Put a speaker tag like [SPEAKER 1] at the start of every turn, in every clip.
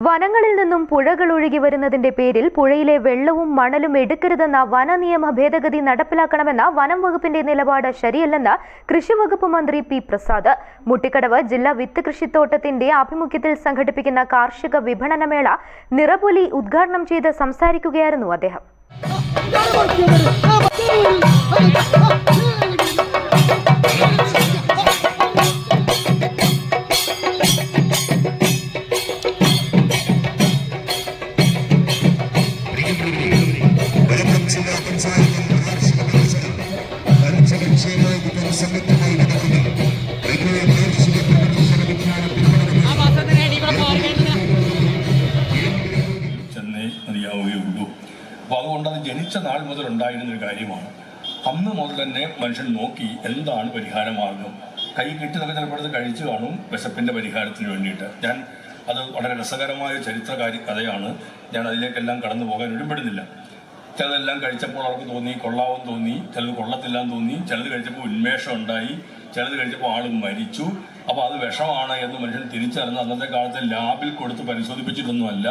[SPEAKER 1] വനങ്ങളിൽ നിന്നും പുഴകൾ ഒഴുകി വരുന്നതിന്റെ പേരിൽ പുഴയിലെ വെള്ളവും മണലും എടുക്കരുതെന്ന വന നിയമ ഭേദഗതി നടപ്പിലാക്കണമെന്ന വനം വകുപ്പിന്റെ നിലപാട് ശരിയല്ലെന്ന് കൃഷി വകുപ്പ് മന്ത്രി പി പ്രസാദ് മുട്ടിക്കടവ് ജില്ലാ വിത്ത് കൃഷിത്തോട്ടത്തിന്റെ ആഭിമുഖ്യത്തിൽ സംഘടിപ്പിക്കുന്ന കാർഷിക വിപണനമേള നിറപൊലി ഉദ്ഘാടനം ചെയ്ത് സംസാരിക്കുകയായിരുന്നു അദ്ദേഹം
[SPEAKER 2] അപ്പോൾ അതുകൊണ്ട് അത് ജനിച്ച നാൾ മുതൽ ഉണ്ടായിരുന്ന ഒരു കാര്യമാണ്. അന്ന് മുതൽ തന്നെ മനുഷ്യൻ നോക്കി എന്താണ് പരിഹാര മാർഗം കൈ കിട്ടുന്നതൊക്കെ ചിലപ്പോഴത് കഴിച്ചു കാണും വിശപ്പിന്റെ പരിഹാരത്തിന് വേണ്ടിയിട്ട്. ഞാൻ അത് വളരെ രസകരമായ ചരിത്ര കാര്യ കഥയാണ്. ഞാൻ അതിലേക്കെല്ലാം കടന്നു പോകാൻ ഇടപെടുന്നില്ല ചിലതെല്ലാം കഴിച്ചപ്പോൾ അവർക്ക് തോന്നി കൊള്ളാവും തോന്നി ചിലത് കൊള്ളത്തില്ലാന്ന് തോന്നി ചിലത് കഴിച്ചപ്പോൾ ഉന്മേഷം ഉണ്ടായി ചിലത് കഴിച്ചപ്പോൾ ആൾ മരിച്ചു. അപ്പോൾ അത് വിഷമാണ് എന്ന് മനുഷ്യൻ തിരിച്ചറിഞ്ഞ് അന്നത്തെ കാലത്ത് ലാബിൽ കൊടുത്ത് പരിശോധിപ്പിച്ചിട്ടൊന്നുമല്ല.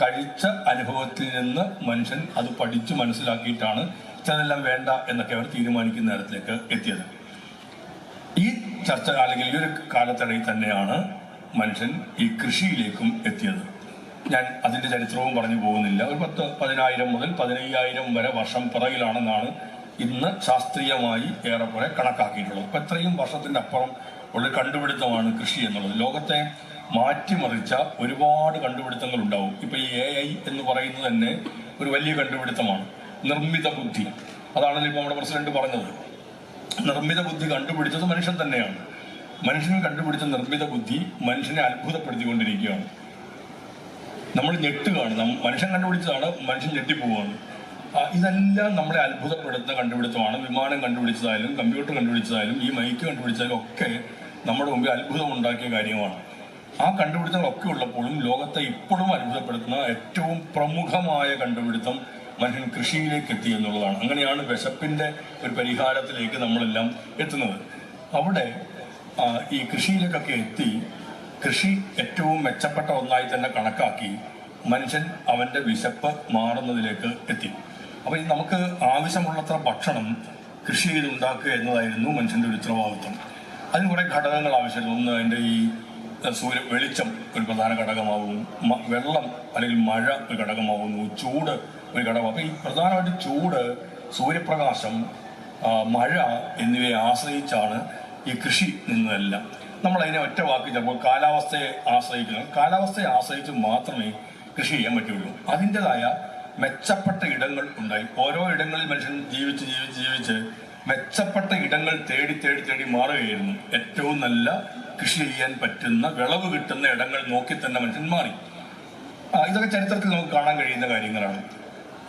[SPEAKER 2] കഴിച്ച അനുഭവത്തിൽ നിന്ന് മനുഷ്യൻ അത് പഠിച്ച് മനസ്സിലാക്കിയിട്ടാണ് ചിലതെല്ലാം വേണ്ട എന്നൊക്കെ അവർ തീരുമാനിക്കുന്ന നേരത്തിലേക്ക് എത്തിയത്. ഈ ചർച്ച അല്ലെങ്കിൽ ഈ ഒരു കാലത്തിടയിൽ തന്നെയാണ് മനുഷ്യൻ ഈ കൃഷിയിലേക്കും എത്തിയത്. ഞാൻ അതിന്റെ ചരിത്രവും പറഞ്ഞു പോകുന്നില്ല. ഒരു പത്ത് പതിനായിരം മുതൽ പതിനയ്യായിരം വരെ വർഷം പിറകിലാണെന്നാണ് ഇന്ന് ശാസ്ത്രീയമായി ഏറെക്കുറെ കണക്കാക്കിയിട്ടുള്ളത്. അപ്പൊ എത്രയും വർഷത്തിന്റെ അപ്പുറം ഉള്ള കണ്ടുപിടുത്തമാണ് കൃഷി എന്നുള്ളത്. ലോകത്തെ മാറ്റിമറിച്ച ഒരുപാട് കണ്ടുപിടുത്തങ്ങൾ ഉണ്ടാവും ഇപ്പൊ ഈ എ ഐ എന്ന് പറയുന്നത് തന്നെ ഒരു വലിയ കണ്ടുപിടുത്തമാണ്. നിർമ്മിത ബുദ്ധി. അതാണല്ലോ ഇപ്പൊ നമ്മുടെ പ്രസിഡന്റ് പറഞ്ഞത്. നിർമ്മിത ബുദ്ധി കണ്ടുപിടിച്ചത് മനുഷ്യൻ തന്നെയാണ്. മനുഷ്യൻ കണ്ടുപിടിച്ച നിർമ്മിത ബുദ്ധി മനുഷ്യനെ അത്ഭുതപ്പെടുത്തിക്കൊണ്ടിരിക്കുകയാണ്. നമ്മൾ ഞെട്ടുകയാണ്. മനുഷ്യൻ കണ്ടുപിടിച്ചതാണ് മനുഷ്യൻ ഞെട്ടിപ്പോവാണ് ഇതെല്ലാം നമ്മളെ അത്ഭുതപ്പെടുത്തുന്ന കണ്ടുപിടുത്തമാണ്. വിമാനം കണ്ടുപിടിച്ചതായാലും കമ്പ്യൂട്ടർ കണ്ടുപിടിച്ചതായാലും ഈ മൈക്ക് കണ്ടുപിടിച്ചാലും ഒക്കെ നമ്മുടെ മുമ്പിൽ അത്ഭുതം ഉണ്ടാക്കിയ കാര്യമാണ്. ആ കണ്ടുപിടുത്തങ്ങളൊക്കെ ഉള്ളപ്പോഴും ലോകത്തെ ഇപ്പോഴും അത്ഭുതപ്പെടുത്തുന്ന ഏറ്റവും പ്രമുഖമായ കണ്ടുപിടുത്തം മനുഷ്യൻ കൃഷിയിലേക്ക് എത്തി എന്നുള്ളതാണ്. അങ്ങനെയാണ് വിശപ്പിന്റെ ഒരു പരിഹാരത്തിലേക്ക് നമ്മളെല്ലാം എത്തുന്നത്. അവിടെ ഈ കൃഷിയിലേക്കൊക്കെ എത്തി കൃഷി ഏറ്റവും മെച്ചപ്പെട്ട ഒന്നായി തന്നെ കണക്കാക്കി മനുഷ്യൻ അവന്റെ വിശപ്പ് മാറുന്നതിലേക്ക് എത്തി. അപ്പോൾ ഈ നമുക്ക് ആവശ്യമുള്ളത്ര ഭക്ഷണം കൃഷി ചെയ്തുണ്ടാക്കുക എന്നതായിരുന്നു മനുഷ്യന്റെ ഒരു ഉത്തരവാദിത്വം. അതിന് കുറെ ഘടകങ്ങൾ ആവശ്യമില്ല ഒന്ന് അതിന്റെ ഈ സൂര്യ വെളിച്ചം ഒരു പ്രധാന ഘടകമാവുന്നു വെള്ളം അല്ലെങ്കിൽ മഴ ഒരു ഘടകമാവുന്നു ചൂട് ഒരു ഘടകം. അപ്പം ഈ പ്രധാനമായിട്ട് ചൂട് സൂര്യപ്രകാശം മഴ എന്നിവയെ ആശ്രയിച്ചാണ് ഈ കൃഷി നിന്നതെല്ലാം. നമ്മൾ അതിനെ ഒറ്റ വാക്ക് ചിലപ്പോൾ കാലാവസ്ഥയെ ആശ്രയിക്കണം കാലാവസ്ഥയെ ആശ്രയിച്ച് മാത്രമേ കൃഷി ചെയ്യാൻ പറ്റുള്ളൂ. അതിന്റെതായ മെച്ചപ്പെട്ട ഇടങ്ങൾ ഉണ്ടായി. ഓരോ ഇടങ്ങളിൽ മനുഷ്യൻ ജീവിച്ച് ജീവിച്ച് ജീവിച്ച് മെച്ചപ്പെട്ട ഇടങ്ങൾ തേടി തേടി തേടി മാറുകയായിരുന്നു. ഏറ്റവും നല്ല കൃഷി ചെയ്യാൻ പറ്റുന്ന വിളവ് കിട്ടുന്ന ഇടങ്ങൾ നോക്കി തന്നെ മനുഷ്യൻ മാറി. ഇതൊക്കെ ചരിത്രത്തിൽ നമുക്ക് കാണാൻ കഴിയുന്ന കാര്യങ്ങളാണ്.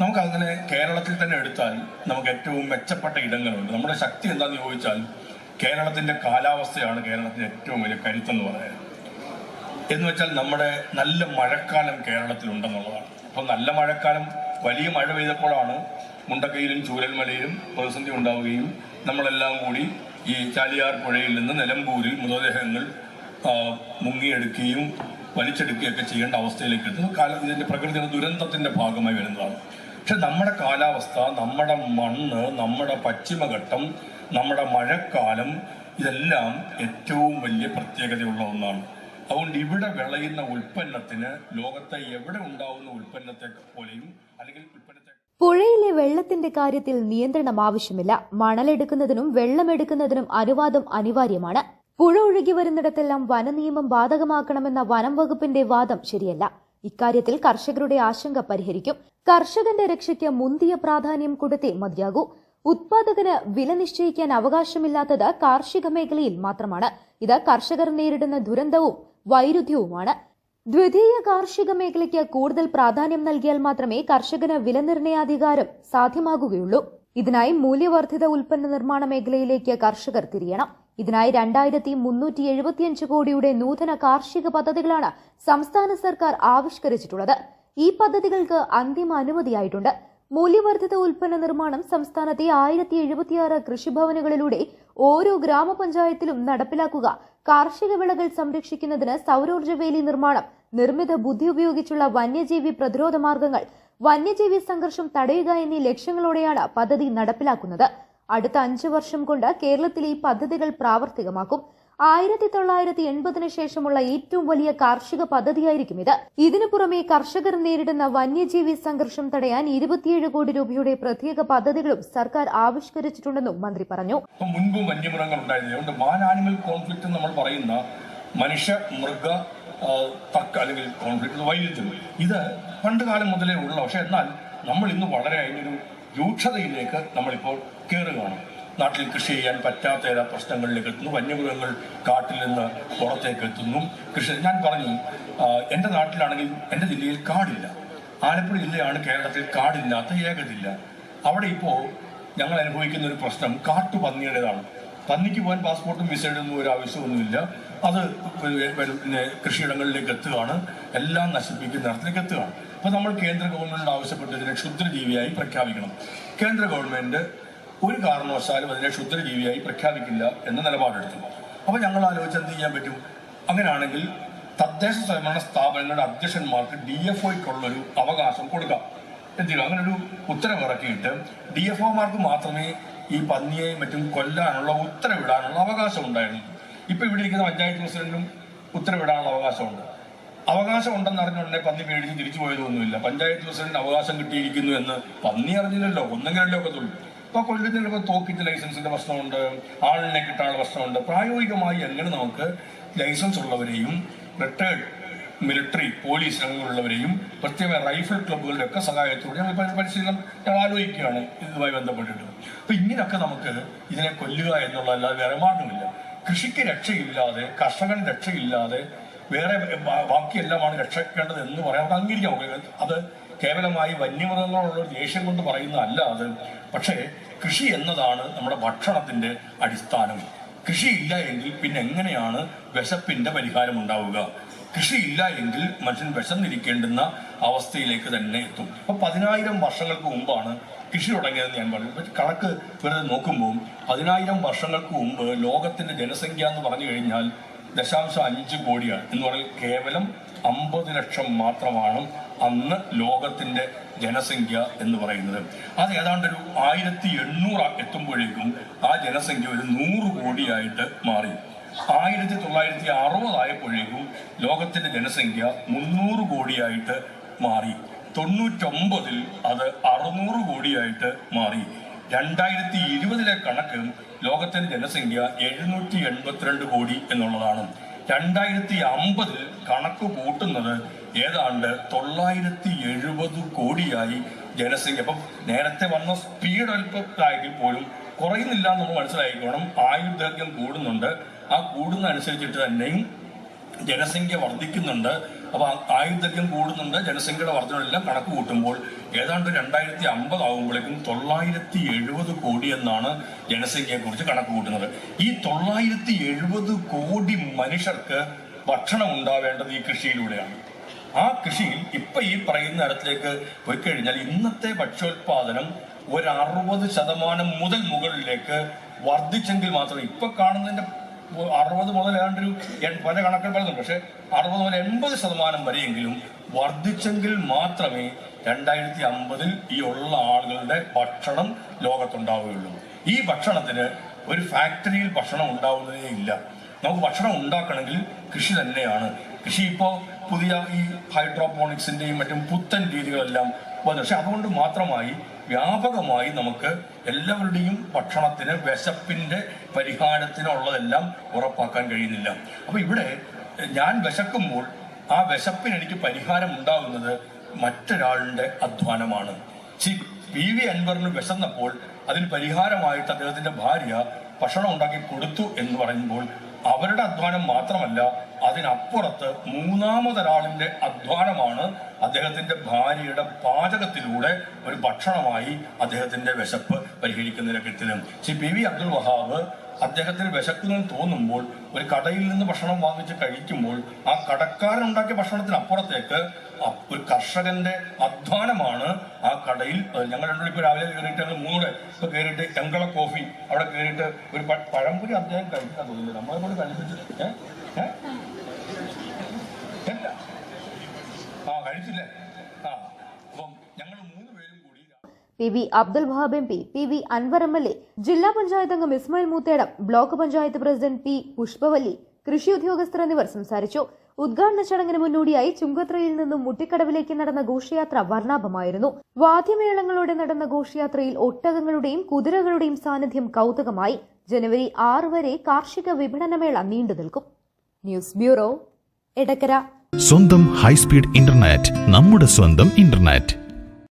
[SPEAKER 2] നമുക്ക് അങ്ങനെ കേരളത്തിൽ തന്നെ എടുത്താൽ നമുക്ക് ഏറ്റവും മെച്ചപ്പെട്ട ഇടങ്ങളുണ്ട്. നമ്മുടെ ശക്തി എന്താണെന്ന് ചോദിച്ചാൽ കേരളത്തിന്റെ കാലാവസ്ഥയാണ് കേരളത്തിന്റെ ഏറ്റവും വലിയ കരുത്തെന്ന് പറയാൻ എന്ന് വെച്ചാൽ നമ്മുടെ നല്ല മഴക്കാലം കേരളത്തിലുണ്ടെന്നുള്ളതാണ്. അപ്പം നല്ല മഴക്കാലം വലിയ മഴ പെയ്തപ്പോഴാണ് മുണ്ടക്കയിലും ചൂരൽമലയിലും പ്രതിസന്ധി ഉണ്ടാവുകയും നമ്മളെല്ലാം കൂടി ഈ ചാലിയാർ പുഴയിൽ നിന്ന് നിലമ്പൂരിൽ മൃതദേഹങ്ങൾ മുങ്ങിയെടുക്കുകയും വലിച്ചെടുക്കുകയൊക്കെ ചെയ്യേണ്ട അവസ്ഥയിലേക്ക് എത്തുന്നു. കാല പ്രകൃതി പ്രകൃതിയുടെ ദുരന്തത്തിന്റെ ഭാഗമായി വരുന്നതാണ്. പക്ഷെ നമ്മുടെ കാലാവസ്ഥ നമ്മുടെ മണ്ണ് നമ്മുടെ പശ്ചിമഘട്ടം നമ്മുടെ മഴക്കാലം ഇതെല്ലാം ഏറ്റവും വലിയ പ്രത്യേകതയുള്ള ഒന്നാണ്. അതുകൊണ്ട് ഇവിടെ വിളയുന്ന ഉൽപ്പന്നത്തിന് ലോകത്തെ എവിടെ ഉണ്ടാവുന്ന ഉൽപ്പന്നത്തെ പോലെയും അല്ലെങ്കിൽ ഉൽപ്പന്നത്തെ
[SPEAKER 1] പുഴയിലെ വെള്ളത്തിന്റെ കാര്യത്തിൽ നിയന്ത്രണം ആവശ്യമില്ല. മണലെടുക്കുന്നതിനും വെള്ളമെടുക്കുന്നതിനും അനുവാദം അനിവാര്യമാണ്. പുഴ ഒഴുകി വരുന്നിടത്തെല്ലാം വനനിയമം ബാധകമാക്കണമെന്ന വനം വകുപ്പിന്റെ വാദം ശരിയല്ല. ഇക്കാര്യത്തിൽ കർഷകരുടെ ആശങ്ക പരിഹരിക്കും. കർഷകന്റെ രക്ഷയ്ക്ക് മുന്തിയ പ്രാധാന്യം കൊടുത്തേ മതിയാകൂ. ഉത്പാദകന് വില നിശ്ചയിക്കാൻ അവകാശമില്ലാത്തത് കാർഷിക മേഖലയിൽ മാത്രമാണ്. ഇത് കർഷകർ നേരിടുന്ന ദുരന്തവും വൈരുദ്ധ്യവുമാണ്. ദ്വിതീയ കാർഷിക മേഖലയ്ക്ക് കൂടുതൽ പ്രാധാന്യം നൽകിയാൽ മാത്രമേ കർഷകന് വില നിർണയാധികാരം സാധ്യമാകുകയുള്ളൂ. ഇതിനായി മൂല്യവർദ്ധിത ഉൽപ്പന്ന നിർമ്മാണ മേഖലയിലേക്ക് കർഷകർ തിരിയണം. ഇതിനായി രണ്ടായിരത്തി മുന്നൂറ്റി എഴുപത്തിയഞ്ച് കോടിയുടെ നൂതന കാർഷിക പദ്ധതികളാണ് സംസ്ഥാന സർക്കാർ ആവിഷ്കരിച്ചിട്ടുള്ളത്. ഈ പദ്ധതികൾക്ക് അന്തിമ അനുമതിയായിട്ടുണ്ട്. മൂല്യവർദ്ധിത ഉൽപ്പന്ന നിർമ്മാണം സംസ്ഥാനത്തെ ആയിരത്തി എഴുപത്തിയാറ് കൃഷിഭവനുകളിലൂടെ ഓരോ ഗ്രാമപഞ്ചായത്തിലും നടപ്പിലാക്കുക. കാർഷിക വിളകൾ സംരക്ഷിക്കുന്നതിന് സൗരോർജ വേലി നിർമ്മാണം നിർമ്മിത ബുദ്ധി ഉപയോഗിച്ചുള്ള വന്യജീവി പ്രതിരോധ മാർഗങ്ങൾ വന്യജീവി സംഘർഷം തടയുക എന്നീ ലക്ഷ്യങ്ങളോടെയാണ് പദ്ധതി നടപ്പിലാക്കുന്നത്. അടുത്ത അഞ്ചു വർഷം കൊണ്ട് കേരളത്തിൽ ഈ പദ്ധതികൾ പ്രാവർത്തികമാക്കും. ആയിരത്തി തൊള്ളായിരത്തി എൺപതിനു ശേഷമുള്ള ഏറ്റവും വലിയ കാർഷിക പദ്ധതിയായിരിക്കും ഇത്. ഇതിനു പുറമെ കർഷകർ നേരിടുന്ന വന്യജീവി സംഘർഷം തടയാൻ ഇരുപത്തിയേഴ് കോടി രൂപയുടെ പ്രത്യേക പദ്ധതികളും സർക്കാർ ആവിഷ്കരിച്ചിട്ടുണ്ടെന്നും മന്ത്രി പറഞ്ഞു.
[SPEAKER 2] മുൻപും വന്യമൃഗങ്ങൾ ഉണ്ടായിരുന്നു ആനിമൽ കോൺഫ്ലിക്റ്റ് നമ്മൾ പറയുന്ന മനുഷ്യ മൃഗ തർക്ക അല്ലെങ്കിൽ കോൺഫ്ലിക്റ്റ് വൈരുദ്ധ്യം. ഇത് പണ്ട് കാലം മുതലേ ഉള്ള പക്ഷെ എന്നാൽ നമ്മൾ ഇന്ന് വളരെ അതിനൊരു രൂക്ഷതയിലേക്ക് നമ്മളിപ്പോൾ കയറുകയാണ് നാട്ടിൽ കൃഷി ചെയ്യാൻ പറ്റാത്ത ഏതാ പ്രശ്നങ്ങളിലേക്ക് എത്തുന്നു വന്യമൃഗങ്ങൾ കാട്ടിൽ നിന്ന് പുറത്തേക്ക് എത്തുന്നു. കൃഷി ഞാൻ പറഞ്ഞു എന്റെ നാട്ടിലാണെങ്കിൽ എന്റെ ജില്ലയിൽ കാടില്ല. ആലപ്പുഴ ജില്ലയാണ് കേരളത്തിൽ കാടില്ലാത്ത ഏക ജില്ല അവിടെ ഇപ്പോൾ ഞങ്ങൾ അനുഭവിക്കുന്ന ഒരു പ്രശ്നം കാട്ടുപന്നിയുടേതാണ് പന്നിക്ക് പോകാൻ പാസ്പോർട്ടും വിസയുടെ ഒന്നും ഒരു ആവശ്യമൊന്നുമില്ല. അത് പിന്നെ കൃഷിയിടങ്ങളിലേക്ക് എത്തുകയാണ്. എല്ലാം നശിപ്പിക്കുന്ന തരത്തിലേക്ക് എത്തുകയാണ്. അപ്പോൾ നമ്മൾ കേന്ദ്ര ഗവൺമെന്റിനോട് ആവശ്യപ്പെട്ട് ഇതിനെ ക്ഷുദ്രജീവിയായി പ്രഖ്യാപിക്കണം. കേന്ദ്ര ഗവൺമെന്റ് ഒരു കാരണവശാലും അതിനെ ക്ഷുദ്രജീവിയായി പ്രഖ്യാപിക്കില്ല എന്ന നിലപാടെടുത്തു. അപ്പോൾ ഞങ്ങൾ ആലോചിച്ച് എന്ത് ചെയ്യാൻ പറ്റും? അങ്ങനെയാണെങ്കിൽ തദ്ദേശ സ്വയംഭരണ സ്ഥാപനങ്ങളുടെ അധ്യക്ഷന്മാർക്ക് ഡി എഫ് ഒക്കുള്ളൊരു അവകാശം കൊടുക്കാം. എന്തിനും അങ്ങനെ ഒരു ഉത്തരവിറക്കിയിട്ട് ഡി എഫ് ഒമാർക്ക് മാത്രമേ ഈ പന്നിയെയും മറ്റും കൊല്ലാനുള്ള ഉത്തരവിടാനുള്ള അവകാശം ഉണ്ടായിരുന്നു ഇപ്പൊ ഇവിടെ ഇരിക്കുന്ന പഞ്ചായത്ത് പ്രസിഡന്റിനും ഉത്തരവിടാനുള്ള അവകാശമുണ്ട്. അവകാശം ഉണ്ടെന്ന് അറിഞ്ഞുടനെ പന്നി പേടിച്ച് തിരിച്ചു പോയതൊന്നുമില്ല പഞ്ചായത്ത് പ്രസിഡന്റ് അവകാശം കിട്ടിയിരിക്കുന്നു എന്ന് പന്നി അറിഞ്ഞില്ലല്ലോ. ഒക്കെ ഒക്കത്തുള്ളൂ ഇപ്പൊ കൊല്ലത്തിൽ ചിലപ്പോൾ തോക്കിന്റെ ലൈസൻസിന്റെ പ്രശ്നമുണ്ട് ആളിനെ കിട്ടാനുള്ള പ്രശ്നമുണ്ട്. പ്രായോഗികമായി എങ്ങനെ നമുക്ക് ലൈസൻസ് ഉള്ളവരെയും റിട്ടയർഡ് മിലിറ്ററി പോലീസ് രംഗങ്ങളുള്ളവരെയും പ്രത്യേക റൈഫിൾ ക്ലബ്ബുകളുടെ ഒക്കെ സഹായത്തോടെ ഞങ്ങൾ പരി- പരിശീലനം ഞങ്ങൾ ആലോചിക്കുകയാണ് ഇതുമായി ബന്ധപ്പെട്ടിട്ട്. അപ്പൊ ഇങ്ങനെയൊക്കെ നമുക്ക് ഇതിനെ കൊല്ലുക എന്നുള്ള അല്ലാതെ വേറെ മാർഗമില്ല. കൃഷിക്ക് രക്ഷയില്ലാതെ കർഷകൻ രക്ഷയില്ലാതെ വേറെ ബാക്കിയെല്ലാമാണ് രക്ഷിക്കേണ്ടത് എന്ന് പറയാൻ നമുക്ക് അംഗീകരിക്കാം അത് കേവലമായി വന്യമൃഗങ്ങളുള്ള ദേഷ്യം കൊണ്ട് പറയുന്നതല്ല അത്. പക്ഷേ കൃഷി എന്നതാണ് നമ്മുടെ ഭക്ഷണത്തിന്റെ അടിസ്ഥാനം. കൃഷിയില്ല എങ്കിൽ പിന്നെ എങ്ങനെയാണ് വിശപ്പിന്റെ പരിഹാരം ഉണ്ടാവുക? കൃഷിയില്ല എങ്കിൽ മനുഷ്യൻ വിശന്നിരിക്കേണ്ടുന്ന അവസ്ഥയിലേക്ക് തന്നെ എത്തും. അപ്പൊ പതിനായിരം വർഷങ്ങൾക്ക് മുമ്പാണ് കൃഷി തുടങ്ങിയതെന്ന് ഞാൻ പറഞ്ഞു. പക്ഷെ കണക്ക് വെറുതെ നോക്കുമ്പോൾ പതിനായിരം വർഷങ്ങൾക്ക് മുമ്പ് ലോകത്തിന്റെ ജനസംഖ്യ എന്ന് പറഞ്ഞു കഴിഞ്ഞാൽ ദശാംശം അഞ്ച് കോടിയാണ്. എന്ന് പറഞ്ഞാൽ കേവലം അമ്പത് ലക്ഷം മാത്രമാണ് അന്ന് ലോകത്തിന്റെ ജനസംഖ്യ എന്ന് പറയുന്നത്. അത് ഏതാണ്ട് ഒരു ആയിരത്തി എണ്ണൂറ് എത്തുമ്പോഴേക്കും ആ ജനസംഖ്യ ഒരു നൂറ് കോടിയായിട്ട് മാറി. ആയിരത്തി തൊള്ളായിരത്തി അറുപതായപ്പോഴേക്കും ലോകത്തിന്റെ ജനസംഖ്യ മുന്നൂറ് കോടിയായിട്ട് മാറി. തൊണ്ണൂറ്റൊമ്പതിൽ അത് അറുന്നൂറ് കോടിയായിട്ട് മാറി. രണ്ടായിരത്തി ഇരുപതിലെ കണക്ക് ലോകത്തിന്റെ ജനസംഖ്യ എഴുന്നൂറ്റി എൺപത്തിരണ്ട് കോടി എന്നുള്ളതാണ്. രണ്ടായിരത്തി അമ്പതിൽ കണക്ക് കൂട്ടുന്നത് ഏതാണ്ട് തൊള്ളായിരത്തി എഴുപത് കോടിയായി ജനസംഖ്യ. അപ്പം നേരത്തെ വന്ന സ്പീഡ് അല്പത്തായെങ്കിൽ പോലും കുറയുന്നില്ല എന്ന് നമ്മൾ മനസ്സിലായിക്കോണം. ആയുർദൈർഘ്യം കൂടുന്നുണ്ട്. ആ കൂടുന്ന അനുസരിച്ചിട്ട് തന്നെയും ജനസംഖ്യ വർദ്ധിക്കുന്നുണ്ട്. അപ്പൊ ആയുർദൈർഘ്യം കൂടുന്നുണ്ട്. ജനസംഖ്യയുടെ വർധനമെല്ലാം കണക്ക് കൂട്ടുമ്പോൾ ഏതാണ്ട് രണ്ടായിരത്തി അമ്പത് ആകുമ്പോഴേക്കും തൊള്ളായിരത്തി എഴുപത് കോടി എന്നാണ് ജനസംഖ്യയെ കുറിച്ച് കണക്ക് കൂട്ടുന്നത്. ഈ തൊള്ളായിരത്തി എഴുപത് കോടി മനുഷ്യർക്ക് ഭക്ഷണം ഉണ്ടാവേണ്ടത് ഈ കൃഷിയിലൂടെയാണ്. ആ കൃഷിയിൽ ഇപ്പൊ ഈ പറയുന്ന തരത്തിലേക്ക് പോയി കഴിഞ്ഞാൽ ഇന്നത്തെ ഭക്ഷ്യോത്പാദനം ഒരു അറുപത് ശതമാനം മുതൽ മുകളിലേക്ക് വർദ്ധിച്ചെങ്കിൽ മാത്രം ഇപ്പൊ കാണുന്നതിന്റെ അറുപത് മുതൽ ഏതാണ്ട് ഒരു പല കണക്കിൽ പറയുന്നുണ്ട്. പക്ഷെ അറുപത് മുതൽ എൺപത് ശതമാനം വരെയെങ്കിലും വർദ്ധിച്ചെങ്കിൽ മാത്രമേ രണ്ടായിരത്തി അമ്പതിൽ ഈ ഉള്ള ആളുകളുടെ ഭക്ഷണം ലോകത്തുണ്ടാവുകയുള്ളൂ. ഈ ഭക്ഷണത്തിന് ഒരു ഫാക്ടറിയിൽ ഭക്ഷണം ഉണ്ടാവുന്നതേ ഇല്ല. നമുക്ക് ഭക്ഷണം ഉണ്ടാക്കണമെങ്കിൽ കൃഷി തന്നെയാണ്. കൃഷി ഇപ്പോൾ പുതിയ ഈ ഹൈഡ്രോപോണിക്സിന്റെയും മറ്റും പുത്തൻ രീതികളെല്ലാം വന്നു. പക്ഷെ അതുകൊണ്ട് മാത്രമായി വ്യാപകമായി നമുക്ക് എല്ലാവരുടെയും ഭക്ഷണത്തിന് വിശപ്പിന്റെ പരിഹാരത്തിനുള്ളതെല്ലാം ഉറപ്പാക്കാൻ കഴിയുന്നില്ല. അപ്പൊ ഇവിടെ ഞാൻ വിശക്കുമ്പോൾ ആ വിശപ്പിന് എനിക്ക് പരിഹാരം ഉണ്ടാകുന്നത് മറ്റൊരാളുടെ അധ്വാനമാണ്. സി പി വി അൻവറിന് വിശന്നപ്പോൾ അതിന് പരിഹാരമായിട്ട് അദ്ദേഹത്തിന്റെ ഭാര്യ ഭക്ഷണം ഉണ്ടാക്കി കൊടുത്തു എന്ന് പറയുമ്പോൾ അവരുടെ അധ്വാനം മാത്രമല്ല അതിനപ്പുറത്ത് മൂന്നാമതൊരാളിന്റെ അധ്വാനമാണ് അദ്ദേഹത്തിന്റെ ഭാര്യയുടെ പാചകത്തിലൂടെ ഒരു ഭക്ഷണമായി അദ്ദേഹത്തിന്റെ വിശപ്പ് പരിഹരിക്കുന്നതിനെത്തിലും ശ്രീ പി വി അബ്ദുൾ വഹാബ് അദ്ദേഹത്തിന് വിശക്കുന്നു തോന്നുമ്പോൾ ഒരു കടയിൽ നിന്ന് ഭക്ഷണം വാങ്ങിച്ച് കഴിക്കുമ്പോൾ ആ കടക്കാരൻ ഉണ്ടാക്കിയ ഭക്ഷണത്തിന് അപ്പുറത്തേക്ക് ഒരു കർഷകന്റെ അധ്വാനമാണ് ആ കടയിൽ ഞങ്ങൾ രണ്ടുപേരും ഇപ്പോൾ രാവിലെ കയറിയിട്ട് ഞങ്ങൾ മൂന്നൂടെ ഇപ്പോൾ കയറിയിട്ട് എങ്കള കോഫി അവിടെ കയറിയിട്ട് ഒരു പഴംപൊരി അദ്ദേഹം കഴിക്കാൻ തോന്നുന്നു നമ്മളെ കൂടെ ഏഹ് ആ കഴിച്ചില്ലേ ആ അപ്പം ഞങ്ങൾ മൂന്ന് പേരും കൂടി
[SPEAKER 1] P V Abdul Wahab M P P V Anvar M L A ജില്ലാ പഞ്ചായത്ത് അംഗം Ismail Moothedam block panchayat president P Pushpavalli കൃഷി ഉദ്യോഗസ്ഥർ എന്നിവർ സംസാരിച്ചു. ഉദ്ഘാടന ചടങ്ങിന് മുന്നോടിയായി ചുങ്കത്രയിൽ നിന്നും മുട്ടിക്കടവിലേക്ക് നടന്ന ഘോഷയാത്ര വർണാഭമായിരുന്നു. വാദ്യമേളങ്ങളോടെ നടന്ന ഘോഷയാത്രയിൽ ഒട്ടകങ്ങളുടെയും കുതിരകളുടെയും സാന്നിധ്യം കൗതുകമായി. ജനുവരി ആറ് വരെ കാർഷിക വിപണനമേള നീണ്ടു നിൽക്കും. News bureau Edakkara.
[SPEAKER 3] സ്വന്തം ഹൈസ്പീഡ് ഇന്റർനെറ്റ് നമ്മുടെ സ്വന്തം ഇന്റർനെറ്റ്.